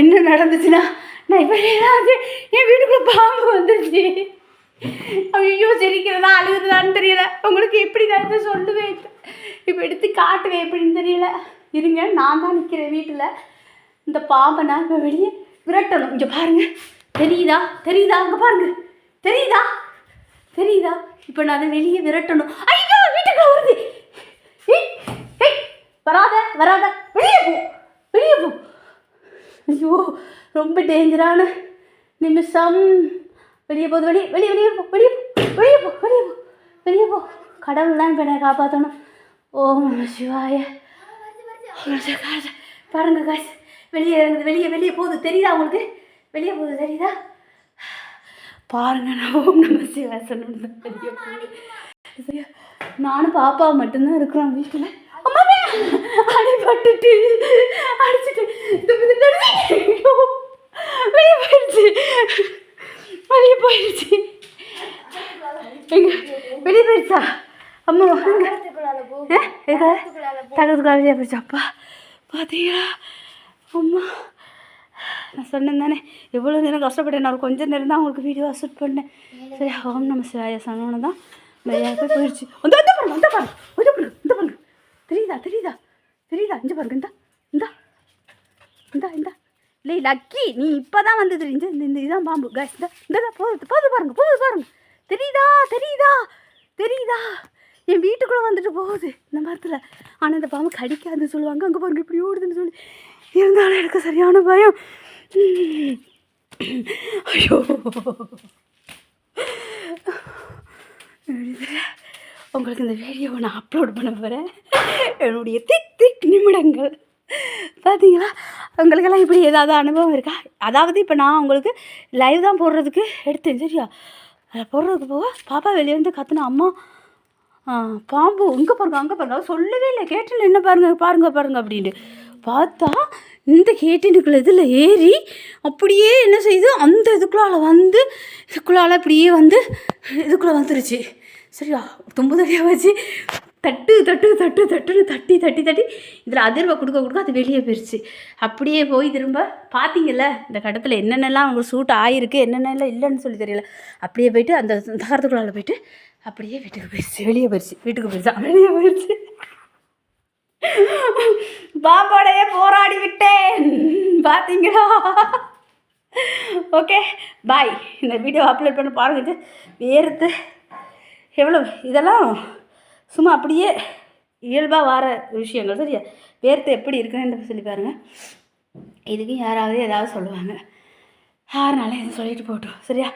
என்ன நடந்துச்சுன்னா நான் இப்போ ஏதாவது என் வீட்டுக்குள்ளே பாம்பு வந்துருச்சு. ஐயோ சிரிக்கிறதா அழுகுறதான்னு தெரியல. உங்களுக்கு எப்படி நான் இதை சொல்லுவேன்? இப்போ எடுத்து காட்டுவேன் எப்படின்னு தெரியல. இருங்க நான் தான் நிற்கிறேன் வீட்டில். இந்த பாம்பை நான் இப்போ வெளியே விரட்டணும். இங்கே பாருங்கள் தெரியுதா? தெரியுதா? அங்கே பாருங்க. தெரியுதா? தெரியுதா? இப்போ நான் அதை வெளியே விரட்டணும். ஐயோ வீட்டுக்கு வருது. வராத வராத. ஐயோ ரொம்ப டேஞ்சரான நிமிஷம். வெளியே போகுது வெளியே வெளியே வெளியே போ வெளியே போ வெளியே போ வெளியே போ வெளியே போ. கடவுள் தான் இப்போ என்னை காப்பாற்றணும் ஓம் நம சிவாய. பாருங்க காசு வெளியே இறங்குது வெளியே வெளியே போகுது. தெரியுதா உங்களுக்கு? வெளியே போகுது தெரியுதா? பாருங்க நான் ஓம் நம சிவாய சொன்னு வெளியே போகுது நானும் பாப்பா மட்டும்தான் இருக்கிறோம் வீட்டில். அம்மா அடிபட்டுட்டு அடிச்சிட்டு இந்த இந்த தடுத்து. ஐயோ, வெளியே போயிடுச்சு வெளியே போயிடுச்சு எங்க வெளியே போயிடுச்சா அம்மா வாங்க ஏ, எங்க? தகவல் வெளியே போயிடுச்சு அப்பா பார்த்தீங்களா அம்மா நான் சொன்னேன் தானே எவ்வளோ நேரம் கஷ்டப்பட்டேன் நான் ஒரு கொஞ்ச நேரம் தான் உங்களுக்கு வீடியோ ஷூட் பண்ணேன் சரி ஓம் நம்ம சிவாய சொன்னோன்னு தான் வெளியாக போய் போயிடுச்சு இந்த இந்த பாருங்க இந்த பாருங்க இந்த பாருங்க இந்த பாருங்க தெரியுதா தெரியுதா? தெரியுதா? இங்கே பாருங்க இந்தா இந்தா இந்தா இந்தா. இல்லை லக்கி நீ இப்போ தான் வந்து தெரிஞ்சு இந்த இந்த இதுதான் பாம்பு. கேஸ் இந்த இந்த போகுது போகுது பாருங்க போகுது பாருங்க. தெரியுதா தெரியுதா தெரியுதா? என் வீட்டுக்குள்ளே வந்துட்டு போகுது. இந்த மரத்தில். ஆனால் இந்த பாம்பு கடிக்காதுன்னு சொல்லுவாங்க. அங்கே பாருங்க இப்படி ஓடுதுன்னு சொல்லி. இருந்தாலும் எனக்கு சரியான பயம். ஐயோ. உங்களுக்கு இந்த வீடியோவை நான் அப்லோட் பண்ண போகிறேன் என்னுடைய திக் திக் நிமிடங்கள். பார்த்தீங்களா உங்களுக்கெல்லாம் இப்படி ஏதாவது அனுபவம் இருக்கா? அதாவது இப்போ நான் உங்களுக்கு லைவ் தான் போடுறதுக்கு எடுத்தேன் சரியா? அதை போடுறதுக்கு போக பாப்பா வெளியே வந்து கற்றுனா அம்மா பாம்பு இங்கே பாருங்க அங்கே பாருங்க. சொல்லவே இல்லை. கேட்டில் என்ன பாருங்க பாருங்க பாருங்க அப்படின்ட்டு. பார்த்தா இந்த கேட்டினுக்குள்ள இதில் ஏறி அப்படியே என்ன செய்யுது அந்த இதுக்குள்ளால் வந்து இதுக்குள்ளால் அப்படியே வந்து இதுக்குள்ளே வந்துருச்சு. சரியா? தும்பு தடியாக வச்சு தட்டு தட்டு தட்டு தட்டுன்னு தட்டி தட்டி தட்டி இதில் அதிர்வை கொடுக்க கொடுக்க அது வெளியே போயிடுச்சு அப்படியே போய் திரும்ப பார்த்தீங்கல்ல இந்த கடத்தில் என்னென்னலாம் அவங்க சூட் ஆகிருக்கு என்னென்னலாம் இல்லைன்னு சொல்லி தெரியல. அப்படியே போயிட்டு அந்த தகரத்துக்குள்ளால் போயிட்டு அப்படியே வீட்டுக்கு போயிடுச்சு வெளியே போயிடுச்சு வீட்டுக்கு போயிடுச்சா வெளியே போயிடுச்சு பாம்போடையே போராடி விட்டேன். பார்த்தீங்களா? ஓகே பாய் இந்த வீடியோ அப்லோட் பண்ண பாருங்க வேறுத்து எவ்வளோ இதெல்லாம் சும்மா அப்படியே இயல்பாக வர விஷயங்கள் சரியா? வேர்த்து எப்படி இருக்குன்னு சொல்லி பாருங்கள் இதுக்கும் யாராவது ஏதாவது சொல்லுவாங்க. யாருனாலும் எதுவும் சொல்லிட்டு போட்டோம் சரியா?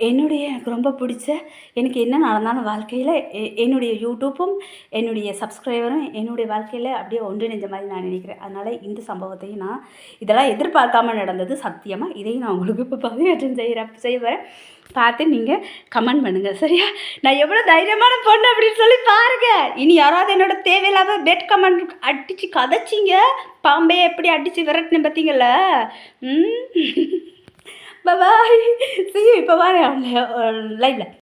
என்னுடைய எனக்கு ரொம்ப பிடிச்ச எனக்கு என்ன நடந்தாலும் வாழ்க்கையில் எ- என்னுடைய யூடியூப்பும் என்னுடைய சப்ஸ்கிரைபரும் என்னுடைய வாழ்க்கையில் அப்படியே ஒன்றிணைஞ்ச மாதிரி நான் நினைக்கிறேன். அதனால் இந்த சம்பவத்தையும் நான் இதெல்லாம் எதிர்பார்க்காம நடந்தது சத்தியமாக இதையும் நான் உங்களுக்கு இப்போ பதிவேற்றம் செய்கிற செய்ய வரேன் பார்த்து நீங்கள் கமெண்ட் பண்ணுங்கள் சரியா? நான் எவ்வளோ தைரியமான பொண்ணு அப்படின்னு சொல்லி பாருங்க. இனி யாராவது என்னோட தேவையில்லாத பெட் கமெண்ட் அடித்து கதைச்சிங்க. பாம்பே எப்படி அடித்து விரட்டினு பார்த்தீங்களா ம்? 拜拜าป้าใช่ป้